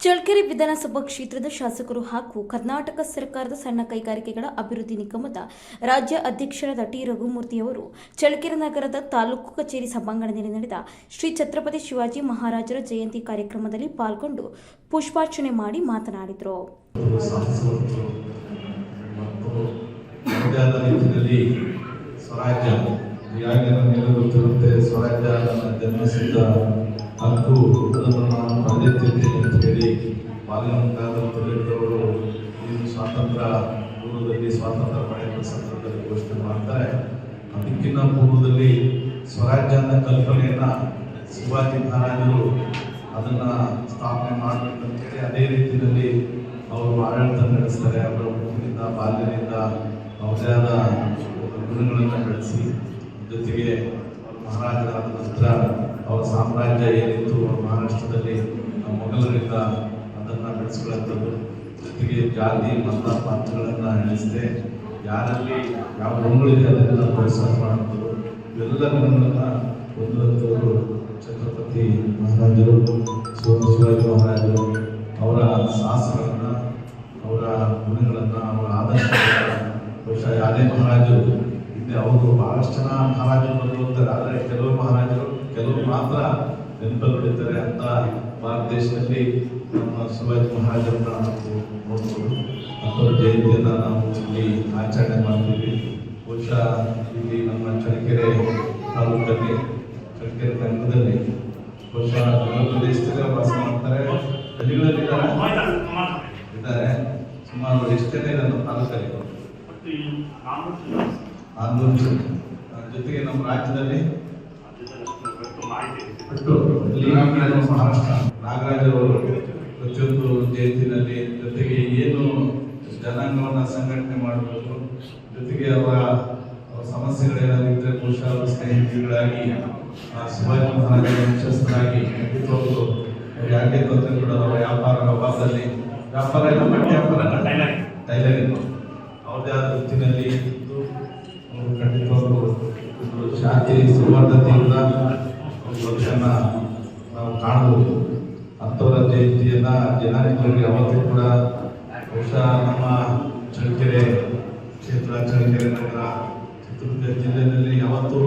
ಚಳ್ಳಕೆರೆ ವಿಧಾನಸಭಾ ಕ್ಷೇತ್ರದ ಶಾಸಕರು ಹಾಗೂ ಕರ್ನಾಟಕ ಸರ್ಕಾರದ ಸಣ್ಣ ಕೈಗಾರಿಕೆಗಳ ಅಭಿವೃದ್ಧಿ ನಿಗಮದ ರಾಜ್ಯ ಅಧ್ಯಕ್ಷರಾದ ಟಿ ರಘುಮೂರ್ತಿ ಅವರು ಚಳ್ಕೆರೆ ನಗರದ ತಾಲೂಕು ಕಚೇರಿ ಸಭಾಂಗಣದಲ್ಲಿ ನಡೆದ ಶ್ರೀ ಛತ್ರಪತಿ ಶಿವಾಜಿ ಮಹಾರಾಜರ ಜಯಂತಿ ಕಾರ್ಯಕ್ರಮದಲ್ಲಿ ಪಾಲ್ಗೊಂಡು ಪುಷ್ಪಾರ್ಚನೆ ಮಾಡಿ ಮಾತನಾಡಿದರು. ತಿಲಕರವರು ಈ ಸ್ವಾತಂತ್ರ್ಯ ಪೂರ್ವದಲ್ಲಿ ಸ್ವಾತಂತ್ರ್ಯ ಪಡೆಯುವ ಸಂದರ್ಭದಲ್ಲಿ ಘೋಷಣೆ ಮಾಡ್ತಾರೆ. ಅದಕ್ಕಿಂತ ಪೂರ್ವದಲ್ಲಿ ಸ್ವರಾಜ್ಯ ಅನ್ನೋ ಕಲ್ಪನೆಯನ್ನ ಶಿವಾಜಿ ಮಹಾರಾಜರು ಅದನ್ನ ಸ್ಥಾಪನೆ ಮಾಡಬೇಕು ಅಂತ ಹೇಳಿ ಅದೇ ರೀತಿಯಲ್ಲಿ ಅವರು ಆಡಳಿತ ನಡೆಸ್ತಾರೆ. ಅವರ ಹುಟ್ಟಿನಿಂದ ಬಾಲ್ಯದಿಂದ ಅವರದೇ ಆದ ಗುಣಗಳನ್ನು ನಡೆಸಿ ಜೊತೆಗೆ ಅವರು ಮಹಾರಾಜರಾದ ನಂತರ ಅವರ ಸಾಮ್ರಾಜ್ಯ ಏನಿತ್ತು, ಅವ್ರ ಮಹಾರಾಷ್ಟ್ರದಲ್ಲಿ ಮೊಘಲರಿಂದ ಅದನ್ನ ಬೆಳೆಸ್ಕೊಳ್ಳುವಂಥದ್ದು ಜೊತೆಗೆ ಜಾತಿ ಮತ ಪಂಥಗಳನ್ನು ಎಣಿಸದೆ ಯಾರಲ್ಲಿ ಯಾವ ಗುಣಗಳಿದೆ ಅದನ್ನೆಲ್ಲ ಪ್ರೋತ್ಸಾಹ ಮಾಡುವಂಥದ್ದು ಇವೆಲ್ಲ ಗುಣಗಳನ್ನು ಹೊಂದುವಂಥವರು ಛತ್ರಪತಿ ಮಹಾರಾಜರು ಶಿವ ಶಿವಾಜಿ ಮಹಾರಾಜರು, ಅವರ ಸಾಹಸಗಳನ್ನು, ಅವರ ಗುಣಗಳನ್ನು, ಅವರ ಆದರ್ಶಗಳನ್ನು, ಬಹುಶಃ ಯಾವುದೇ ಮಹಾರಾಜರು ಹಿಂದೆ ಅವರು ಬಹಳಷ್ಟು ಜನ ಮಹಾರಾಜರು ಬಂದು ಹೋಗ್ತಾರೆ ಆದರೆ ಕೆಲವು ಮಹಾರಾಜರು ಕೆಲವರು ಮಾತ್ರ ನೆನಪಲ್ಲಿ ಹೊಡಿತಾರೆ ಅಂತ ಭಾರತ ದೇಶದಲ್ಲಿ ನಮ್ಮ ಸಮಾಜ ಮಹಾರಾಜರನ್ನ ನಾವು ನೋಡ್ಬೋದು ಅಂಥವ್ರ ಜಯಂತಿಯನ್ನು ನಾವು ಇಲ್ಲಿ ಆಚರಣೆ ಮಾಡ್ತೀವಿ. ಬಹುಶಃ ಇಲ್ಲಿ ನಮ್ಮ ಚಳ್ಳಕೆರೆ ತಾಲೂಕಲ್ಲಿ ಚಳ್ಳಕೆರೆ ನಗರದಲ್ಲಿ ಬಹುಶಃ ಕೆಲವು ಪ್ರದೇಶದಲ್ಲಿ ವಾಸ ಮಾಡ್ತಾರೆ. ಹಳ್ಳಿಗಳಲ್ಲಿ ಇದ್ದಾರೆ. ಸುಮಾರು ಎಷ್ಟು ಜನ ನಮ್ಮ ತಾಲೂಕಲ್ಲಿ? ಜನ. ಅದ್ರ ಜೊತೆಗೆ ನಮ್ಮ ರಾಜ್ಯದಲ್ಲಿ ಮಹಾರಾಷ್ಟ್ರ. ನಾಗರಾಜರವರು ಪ್ರತಿಯೊಂದು ಜೊತೆಗೆ ಅವರ ಸಮಸ್ಯೆಗಳೇನಾಗಿದ್ದರೆ ಬಹುಶಃ ಅವರ ಸ್ನೇಹಿತರುಗಳಾಗಿ, ಆ ಶಿವಾಜಿ ಮಹಾರಾಜರ ಮುಖ್ಯಸ್ಥರಾಗಿ ಅವ್ರು ಯಾಕೆ ತೊಂದರೆ ಕೂಡ ವ್ಯಾಪಾರ ವ್ಯವಹಾರದಲ್ಲಿ ವ್ಯಾಪಾರ ವ್ಯಾಪಾರ. ಟೈಲರಿಂಗ್. ಅವ್ರದ್ದೇ ಆದ ವೃತ್ತಿನಲ್ಲಿ ಅವರು ಒಂದು ಶಾಂತಿ ಸೌಹಾರ್ದತೆಯಿಂದ ಒಂದು ವರ್ಷನ ನಾವು ಕಾಣಬಹುದು. ಅಂಥವರ ಜಯಂತಿಯನ್ನ ಜನಾಂಗಗಳಿಗೆ ಯಾವತ್ತೂ ಕೂಡ ಬಹುಶಃ ನಮ್ಮ ಚಳ್ಳಕೆರೆ ಚಳ್ಳಕೆರೆ ನಗರ ಚಿತ್ರದುರ್ಗ ಜಿಲ್ಲೆಯಲ್ಲಿ ಯಾವತ್ತೂ